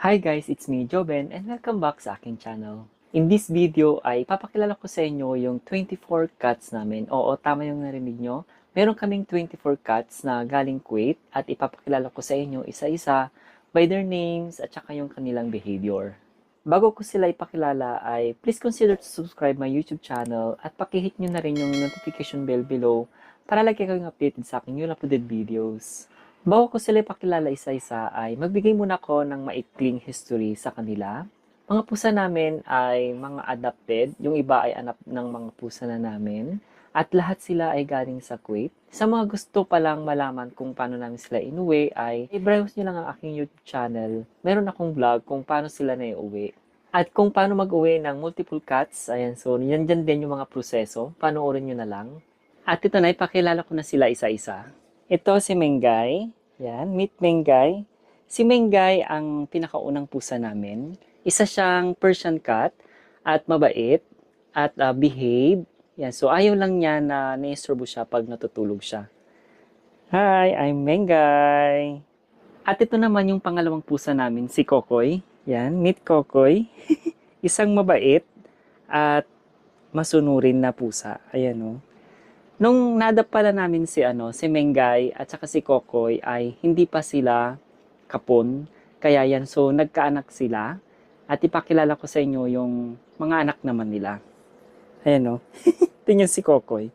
Hi guys, it's me, Joben, and welcome back sa aking channel. In this video ay papakilala ko sa inyo yung 24 cats namin. Oo, tama yung narinig nyo. Meron kaming 24 cats na galing Kuwait at ipapakilala ko sa inyo isa-isa by their names at saka yung kanilang behavior. Bago ko sila ipakilala ay please consider to subscribe my YouTube channel at pakihit nyo na rin yung notification bell below para lagi kayong updated sa aking new uploaded videos. Bago ko sila ipakilala isa-isa ay magbigay muna ako ng maikling history sa kanila. Mga pusa namin ay mga adopted, yung iba ay anak ng mga pusa na namin. At lahat sila ay galing sa Kuwait. Sa mga gusto palang malaman kung paano namin sila inuwi ay i-browse nyo lang ang aking YouTube channel. Meron akong vlog kung paano sila na iuwi. At kung paano mag-uwi ng multiple cats, ayan, so yan dyan din yung mga proseso. Panoorin nyo na lang. At ito na, ipakilala ko na sila isa-isa. Ito si Mengay. Yan, meet Mengay. Si Mengay ang pinakaunang pusa namin. Isa siyang Persian cat at mabait at uh, behave. Yan, so ayaw lang niya na naisturbo siya pag natutulog siya. Hi, I'm Mengay. At ito naman yung pangalawang pusa namin, si Kokoy. Yan, meet Kokoy. Isang mabait at masunurin na pusa. Ayan o. Nung nadap pala namin si ano, si Mengay at saka si Kokoy ay hindi pa sila kapon. Kaya yan, so nagkaanak sila. At ipakilala ko sa inyo yung mga anak naman nila. Ayan o. Tingnan si Kokoy.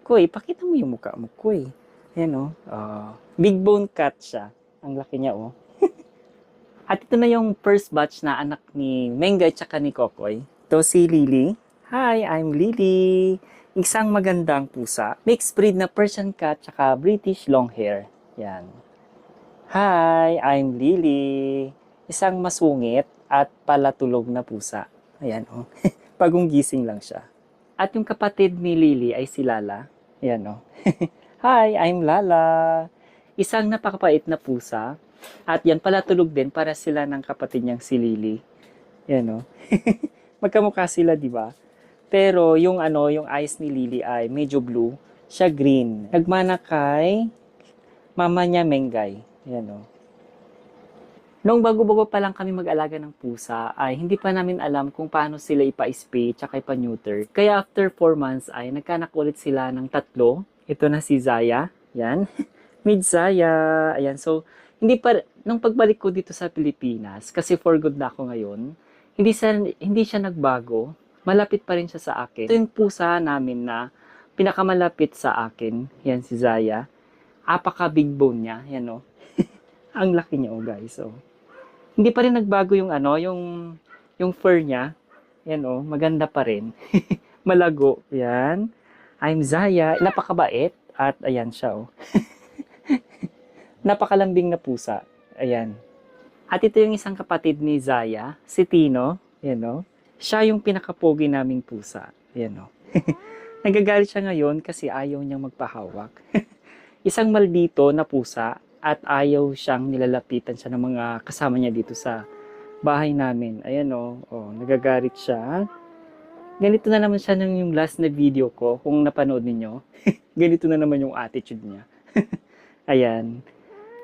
Koy, pakita mo yung mukha mo, Koy. Ayan o. Ah, big bone cat siya. Ang laki niya o. At ito na yung first batch na anak ni Mengay at saka ni Kokoy. Ito si Lily. Hi, I'm Lily. Isang magandang pusa. Mixed breed na Persian cat tsaka British Longhair. Yan. Hi, I'm Lily. Isang masungit at palatulog na pusa. Ayan, oh. Bagong gising lang siya. At yung kapatid ni Lily ay si Lala. Ayan, oh. Hi, I'm Lala. Isang napakapait na pusa. At yan, palatulog din para sila ng kapatid niyang si Lily. Ayan, oh. Magkamukha sila, di ba? Pero yung ano, yung eyes ni Lily ay medyo blue, siya green. Nagmana kay mama niya Mengay. Yan o. Nung bago-bago pa lang kami mag-alaga ng pusa, ay hindi pa namin alam kung paano sila ipa-spay tsaka ipa-neuter. Kaya after 4 months ay nagkanak ulit sila ng tatlo. Ito na si Zaya. Yan. Mid Zaya. Ayan. So, hindi pa, nung pagbalik ko dito sa Pilipinas, kasi for good na ako ngayon, hindi siya, hindi siya nagbago malapit pa rin siya sa akin. Ito yung pusa namin na pinakamalapit sa akin. Yan si Zaya. Apaka big bone niya. Yan o. Ang laki niya o guys. So, hindi pa rin nagbago yung ano, yung, yung fur niya. Yan o. Maganda pa rin. Malago. Yan. I'm Zaya. Napakabait. At ayan siya o. Napakalambing na pusa. Ayan. At ito yung isang kapatid ni Zaya, si Tino. Yan o siya yung pinakapogi naming pusa. Yan o. Nagagalit siya ngayon kasi ayaw niyang magpahawak. Isang maldito na pusa at ayaw siyang nilalapitan siya ng mga kasama niya dito sa bahay namin. Ayan o. Oh, nagagalit siya. Ganito na naman siya ng yung last na video ko kung napanood ninyo. Ganito na naman yung attitude niya. Ayan.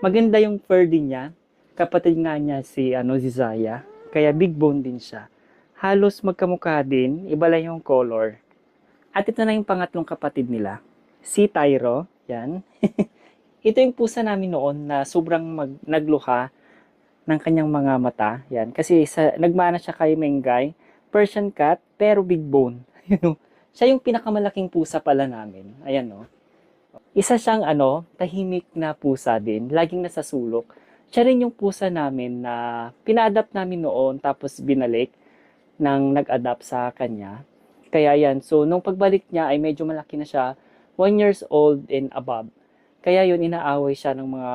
Maganda yung fur din niya. Kapatid nga niya si ano, Zizaya. Kaya big bone din siya halos magkamukha din, iba lang yung color. At ito na yung pangatlong kapatid nila, si Tyro, yan. ito yung pusa namin noon na sobrang mag, nagluha ng kanyang mga mata, yan. Kasi sa, nagmana siya kay Mengay, Persian cat, pero big bone. siya yung pinakamalaking pusa pala namin. Ayan, no. Isa siyang ano, tahimik na pusa din, laging nasa sulok. Siya rin yung pusa namin na pinadapt namin noon tapos binalik nang nag-adapt sa kanya. Kaya yan, so nung pagbalik niya ay medyo malaki na siya, 1 years old and above. Kaya yun, inaaway siya ng mga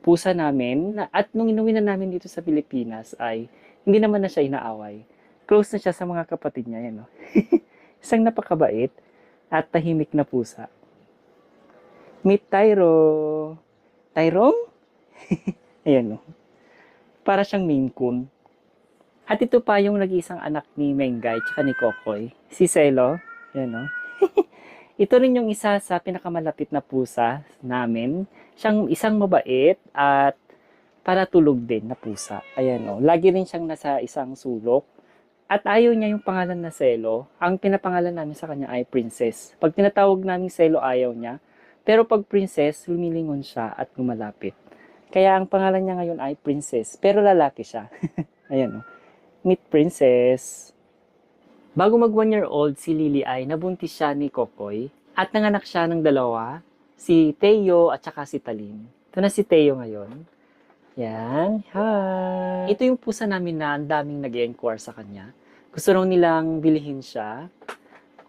pusa namin. At nung inuwi na namin dito sa Pilipinas ay hindi naman na siya inaaway. Close na siya sa mga kapatid niya. Yan, no? Isang napakabait at tahimik na pusa. Meet Tyro. Tyrone? Ayan, no? Para siyang Maine Coon. At ito pa yung nag-iisang anak ni Mengay tsaka ni Kokoy. Si Selo. Yan no. ito rin yung isa sa pinakamalapit na pusa namin. Siyang isang mabait at para tulog din na pusa. Ayan o. Lagi rin siyang nasa isang sulok. At ayaw niya yung pangalan na Selo. Ang pinapangalan namin sa kanya ay Princess. Pag tinatawag namin Selo, ayaw niya. Pero pag Princess, lumilingon siya at lumalapit. Kaya ang pangalan niya ngayon ay Princess. Pero lalaki siya. Ayan o. Meet Princess. Bago mag one year old, si Lily ay nabuntis siya ni Kokoy. At nanganak siya ng dalawa. Si Teo at saka si Talin. Ito na si Teo ngayon. Yan. Hi! Ito yung pusa namin na ang daming nag enquire sa kanya. Gusto raw nilang bilihin siya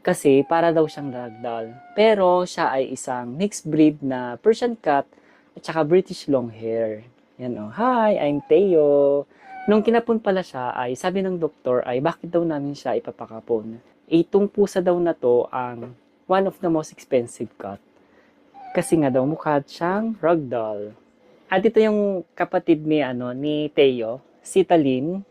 kasi para daw siyang ragdoll. Pero siya ay isang mixed breed na Persian cat at saka British long hair. Yan o. Hi, I'm Teo. Nung kinapon pala siya ay sabi ng doktor ay bakit daw namin siya ipapakapon. Itong pusa daw na to ang one of the most expensive cat. Kasi nga daw mukha siyang ragdoll. At ito yung kapatid ni ano ni Teo, si Talin.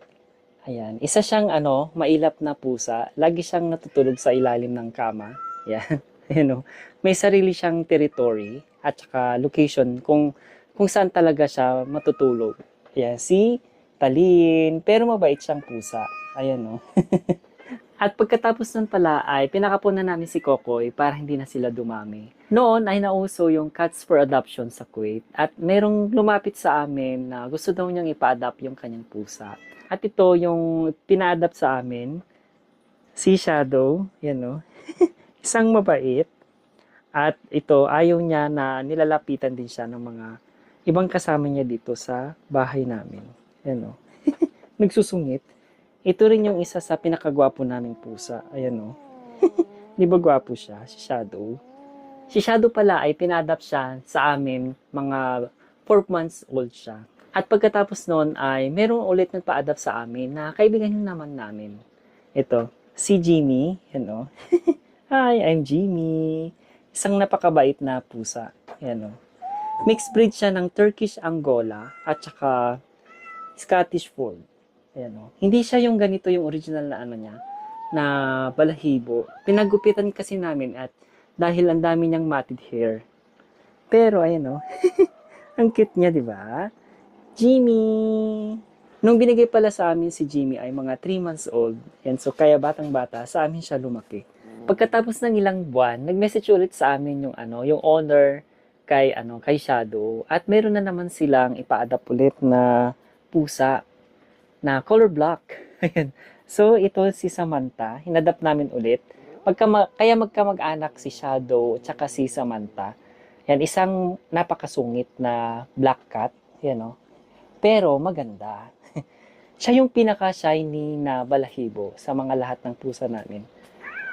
Ayan, isa siyang ano, mailap na pusa. Lagi siyang natutulog sa ilalim ng kama. Ayan. Ayan o. May sarili siyang territory at saka location kung kung saan talaga siya matutulog. Ayan, si Talin. Pero mabait siyang pusa. Ayan o. At pagkatapos nun pala ay pinakapon na namin si Kokoy para hindi na sila dumami. Noon ay nauso yung cats for adoption sa Kuwait at merong lumapit sa amin na gusto daw niyang ipa-adopt yung kanyang pusa. At ito yung pina-adopt sa amin, si Shadow, yan o, isang mabait. At ito, ayaw niya na nilalapitan din siya ng mga ibang kasama niya dito sa bahay namin. Yan o. Nagsusungit. Ito rin yung isa sa pinakagwapo naming pusa. Ayan o. Di ba gwapo siya? Si Shadow. Si Shadow pala ay pinadapt siya sa amin mga 4 months old siya. At pagkatapos noon ay meron ulit nagpa-adapt sa amin na kaibigan yung naman namin. Ito, si Jimmy. Yan o. Hi, I'm Jimmy. Isang napakabait na pusa. Yan o. Mixed breed siya ng Turkish Angola at saka Scottish Fold. Ayan o. Hindi siya yung ganito yung original na ano niya, na balahibo. Pinagupitan kasi namin at dahil ang dami niyang matted hair. Pero ayan o. ang cute niya, di ba? Jimmy! Nung binigay pala sa amin si Jimmy ay mga 3 months old. Yan, so kaya batang bata, sa amin siya lumaki. Pagkatapos ng ilang buwan, nag-message ulit sa amin yung ano, yung owner kay ano, kay Shadow at meron na naman silang ipa-adapt ulit na pusa na color black. Ayan. So, ito si Samantha. Hinadap namin ulit. Magka, kaya magkamag-anak si Shadow at saka si Samantha. Yan, isang napakasungit na black cat. Yan, oh. Pero maganda. Siya yung pinaka-shiny na balahibo sa mga lahat ng pusa namin.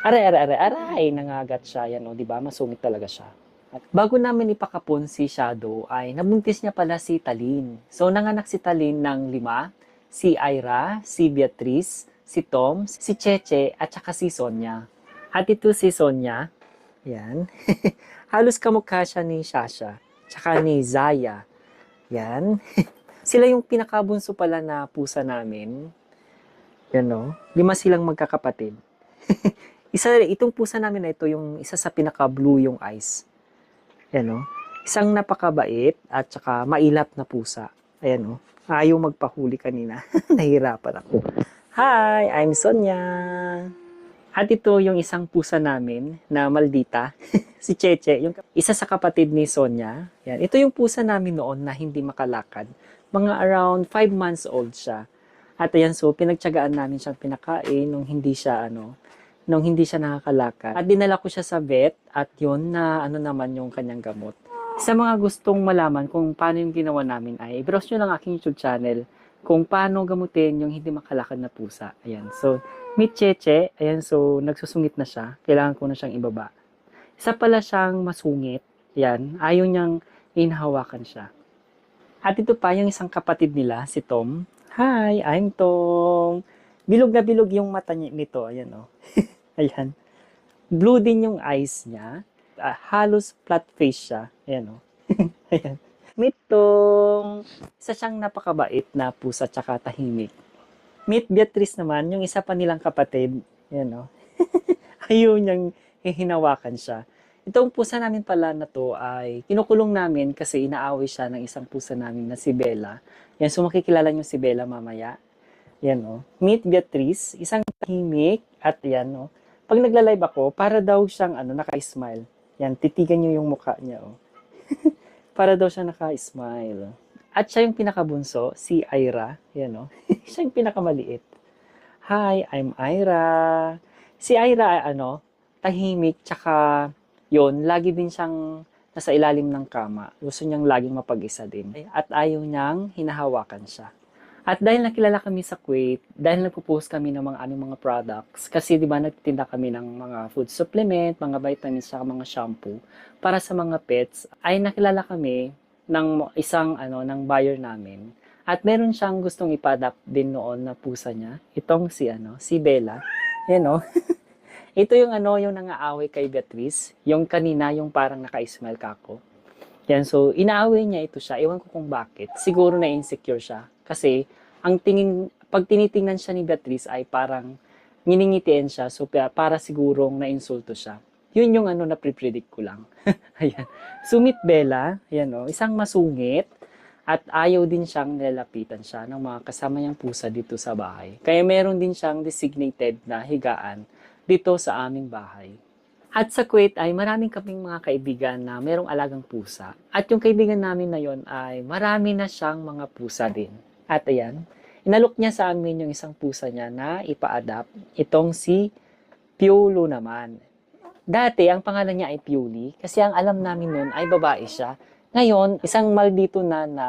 Aray, aray, aray, aray, nangagat siya. Yan, oh, di ba? Masungit talaga siya. Bago namin ipakapon si Shadow ay nabuntis niya pala si Talin. So, nanganak si Talin ng lima si Ira, si Beatrice, si Tom, si Cheche, at saka si Sonia. At ito si Sonia, yan, halos kamukha siya ni Shasha, tsaka ni Zaya. Yan. Sila yung pinakabunso pala na pusa namin. Yan no? Lima silang magkakapatid. isa, itong pusa namin na ito, yung isa sa pinaka-blue yung eyes. Yan no? Isang napakabait at saka mailap na pusa. Ayan no? Ayaw magpahuli kanina. Nahirapan ako. Hi, I'm Sonia. At ito yung isang pusa namin na maldita. si Cheche, yung isa sa kapatid ni Sonia. Yan. Ito yung pusa namin noon na hindi makalakad. Mga around 5 months old siya. At ayan, so pinagtyagaan namin siyang pinakain nung hindi siya ano, nung hindi siya nakakalakad. At dinala ko siya sa vet at yun na ano naman yung kanyang gamot. Sa mga gustong malaman kung paano yung ginawa namin ay i-browse nyo lang aking YouTube channel kung paano gamutin yung hindi makalakad na pusa. Ayan. So, meet Cheche. Ayan. So, nagsusungit na siya. Kailangan ko na siyang ibaba. Isa pala siyang masungit. Ayan. Ayaw niyang inhawakan siya. At ito pa yung isang kapatid nila, si Tom. Hi, I'm Tom. Bilog na bilog yung mata niya nito. Ayan. Oh. Ayan. Blue din yung eyes niya uh, halos flat face siya. Ayan o. Oh. Ayan. Mitong, isa siyang napakabait na pusa tsaka tahimik. Meet Beatrice naman, yung isa pa nilang kapatid. Ayan o. Oh. Ayaw niyang hihinawakan siya. Itong pusa namin pala na to ay kinukulong namin kasi inaaway siya ng isang pusa namin na si Bella. Yan, so makikilala niyo si Bella mamaya. Yan o. Meet Beatrice, isang tahimik at yan o. Pag nagla-live ako, para daw siyang ano, naka-smile. Yan, titigan niyo yung mukha niya o. para daw siya naka-smile. At siya yung pinakabunso, si Ira. Yan o. siya yung pinakamaliit. Hi, I'm Ira. Si Ira ano, tahimik, tsaka yon lagi din siyang nasa ilalim ng kama. Gusto niyang laging mapag-isa din. At ayaw niyang hinahawakan siya. At dahil nakilala kami sa Kuwait, dahil nagpo-post kami ng mga aming mga products, kasi di ba nagtitinda kami ng mga food supplement, mga vitamins, saka mga shampoo, para sa mga pets, ay nakilala kami ng isang ano ng buyer namin. At meron siyang gustong ipa-adapt din noon na pusa niya. Itong si ano, si Bella. Yan oh. Ito yung ano, yung nangaaway kay Beatrice. Yung kanina, yung parang naka-smile ka ako. Yan, so inaaway niya ito siya. Ewan ko kung bakit. Siguro na insecure siya. Kasi, ang tingin, pag tinitingnan siya ni Beatrice ay parang nginingitian siya. So, pa- para sigurong na-insulto siya. Yun yung ano na pre-predict ko lang. ayan. Sumit Bella, ayan o, isang masungit. At ayaw din siyang nilalapitan siya ng mga kasama niyang pusa dito sa bahay. Kaya meron din siyang designated na higaan dito sa aming bahay. At sa Kuwait ay maraming kaming mga kaibigan na merong alagang pusa. At yung kaibigan namin na yon ay marami na siyang mga pusa din. At ayan, inalok niya sa amin yung isang pusa niya na ipa-adapt. Itong si Piolo naman. Dati, ang pangalan niya ay Pioli kasi ang alam namin noon ay babae siya. Ngayon, isang maldito na na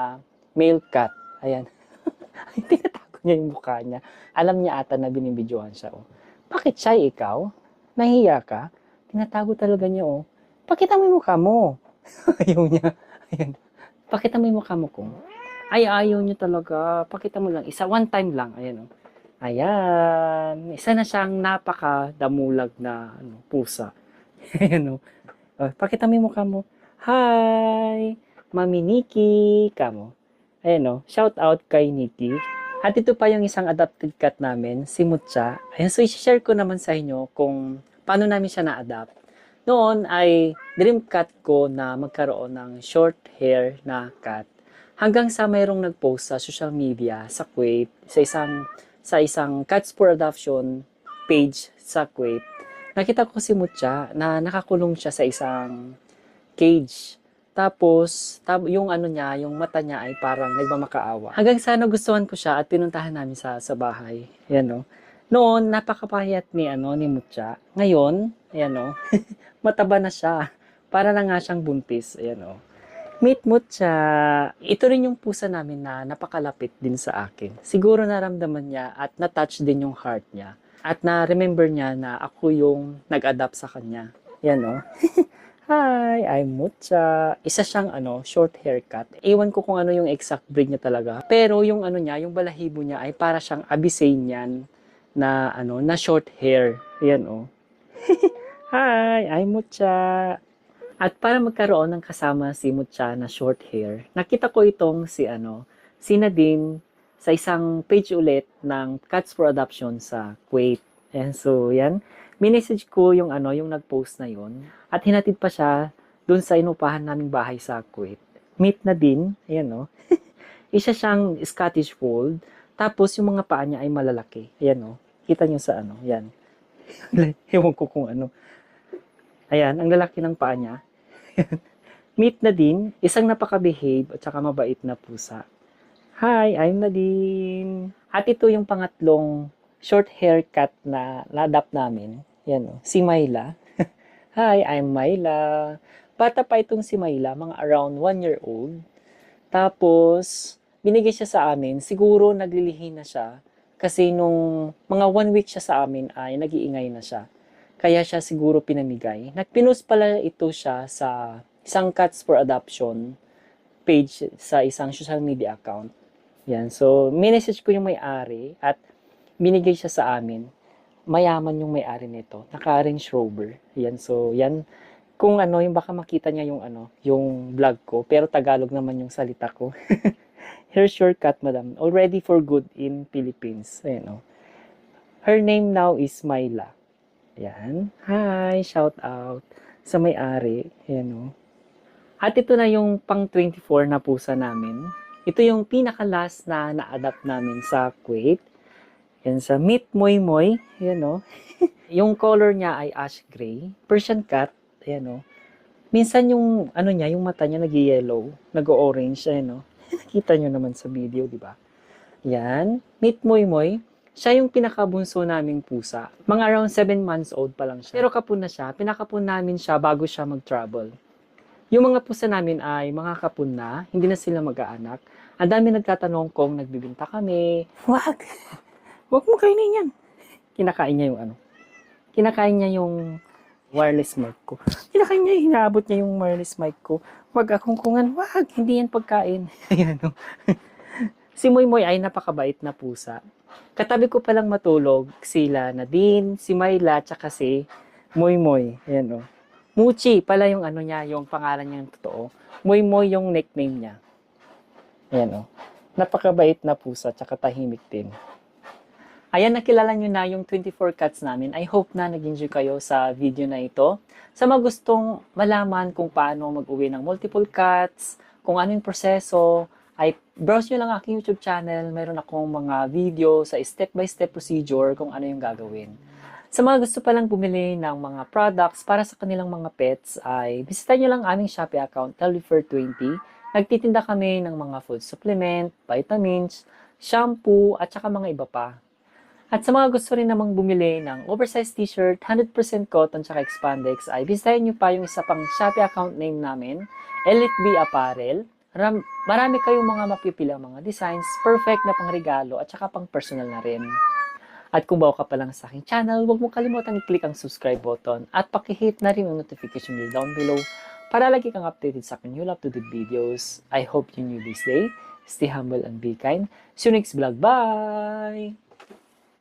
male cat. Ayan. Ay, tinatago niya yung mukha niya. Alam niya ata na binibidyohan siya. Oh. Bakit siya ikaw? Nahiya ka? Tinatago talaga niya, oh. Pakita mo yung mukha mo. ayaw niya. Ayan. Pakita mo yung mukha mo kung. Ay, ayaw niya talaga. Pakita mo lang. Isa, one time lang. Ayan, oh. Ayan. Isa na siyang napaka-damulag na ano, pusa. Ayan, oh. Oh, pakita mo yung mukha mo. Hi! Mami Nikki! Kamo. Ayan, oh. Shout out kay Nikki. At ito pa yung isang adopted cat namin, si Mutya. Ayan, so i-share ko naman sa inyo kung paano namin siya na-adapt. Noon ay dream cat ko na magkaroon ng short hair na cat. Hanggang sa mayroong nag-post sa social media sa Kuwait, sa isang sa isang cats for adoption page sa Kuwait. Nakita ko si Mutya na nakakulong siya sa isang cage. Tapos, tab- yung ano niya, yung mata niya ay parang nagmamakaawa. Hanggang sa nagustuhan ko siya at pinuntahan namin sa sa bahay. Yan no. Noon, napakapahiyat ni ano ni Mutya. Ngayon, ayan no. mataba na siya. Para na nga siyang buntis. Ayan o. Meet Mutya. Ito rin yung pusa namin na napakalapit din sa akin. Siguro naramdaman niya at na-touch din yung heart niya. At na-remember niya na ako yung nag-adapt sa kanya. Yan o. Hi, I'm Mutya. Isa siyang ano, short haircut. Ewan ko kung ano yung exact breed niya talaga. Pero yung ano niya, yung balahibo niya ay para siyang Abyssinian na ano, na short hair. Yan oh. Hi, I'm Mutya. At para magkaroon ng kasama si Mutya na short hair, nakita ko itong si ano, si Nadine sa isang page ulit ng Cats for Adoption sa Kuwait. And so, yan. Minessage ko yung ano, yung nag-post na yon at hinatid pa siya dun sa inupahan naming bahay sa Kuwait. Meet na din, ayan no. Isa siyang Scottish Fold, tapos yung mga paa niya ay malalaki. Ayan no. Kita niyo sa ano, yan. Ewan ko kung ano. Ayan, ang lalaki ng paa niya. Meet na din, isang napaka-behave at saka mabait na pusa. Hi, I'm Nadine. At ito yung pangatlong short haircut na na-adapt namin. Yan o, si Myla. Hi, I'm Myla. Bata pa itong si Myla, mga around one year old. Tapos, binigay siya sa amin. Siguro naglilihi na siya. Kasi nung mga one week siya sa amin ay nag-iingay na siya. Kaya siya siguro pinamigay. Nagpinost pala ito siya sa isang Cats for Adoption page sa isang social media account. Yan. So, minessage ko yung may-ari at binigay siya sa amin. Mayaman yung may-ari nito. Naka-Range Rover. Yan. So, yan. Kung ano, yung baka makita niya yung ano, yung vlog ko. Pero Tagalog naman yung salita ko. Here's your cat, madam. Already for good in Philippines. Ayan, oh. Her name now is Myla. Yan. Hi, shout out. sa may-ari. Ayan o. At ito na yung pang 24 na pusa namin. Ito yung pinaka-last na na-adapt namin sa Kuwait. Yan sa Meat Moy Moy. Ayan o. yung color niya ay ash gray. Persian cat. Ayan o. Minsan yung ano niya, yung mata niya nag-yellow, nag-orange, ayan o. Nakita nyo naman sa video, di ba? Yan. Meet Moy Moy. Siya yung pinakabunso naming pusa. Mga around 7 months old pa lang siya. Pero kapun na siya. Pinakapun namin siya bago siya mag-travel. Yung mga pusa namin ay mga kapun na. Hindi na sila mag-aanak. Ang dami nagtatanong kung nagbibinta kami. Wag! Wag mo kainin yan. Kinakain niya yung ano. Kinakain niya yung wireless mic ko. Kinakain niya, hinaabot niya yung wireless mic ko. Wag akong kungan, wag, hindi yan pagkain. Ayan o. si Moy Moy ay napakabait na pusa. Katabi ko palang matulog, sila Nadine, si Myla, tsaka si Moy Moy. Ayan o. Muchi pala yung ano niya, yung pangalan niyang totoo. Moy Moy yung nickname niya. Ayan o. Napakabait na pusa, tsaka tahimik din. Ayan, nakilala nyo na yung 24 cats namin. I hope na nag-enjoy kayo sa video na ito. Sa mga gustong malaman kung paano mag-uwi ng multiple cats, kung ano yung proseso, ay browse nyo lang aking YouTube channel. Meron akong mga video sa step-by-step procedure kung ano yung gagawin. Sa mga gusto palang bumili ng mga products para sa kanilang mga pets, ay bisita nyo lang aming Shopee account, Telvifer20. Nagtitinda kami ng mga food supplement, vitamins, shampoo, at saka mga iba pa. At sa mga gusto rin namang bumili ng oversized t-shirt, 100% cotton tsaka expandex, ay bisitahin nyo pa yung isa pang Shopee account name namin, Elite B Apparel. Ram- marami kayong mga mapipilang mga designs, perfect na pang regalo at saka pang personal na rin. At kung bago ka pa lang sa aking channel, huwag mo kalimutan i-click ang subscribe button at pakihit na rin ang notification bell down below para lagi kang updated sa aking new up-to-date videos. I hope you knew this day. Stay humble and be kind. See you next vlog. Bye!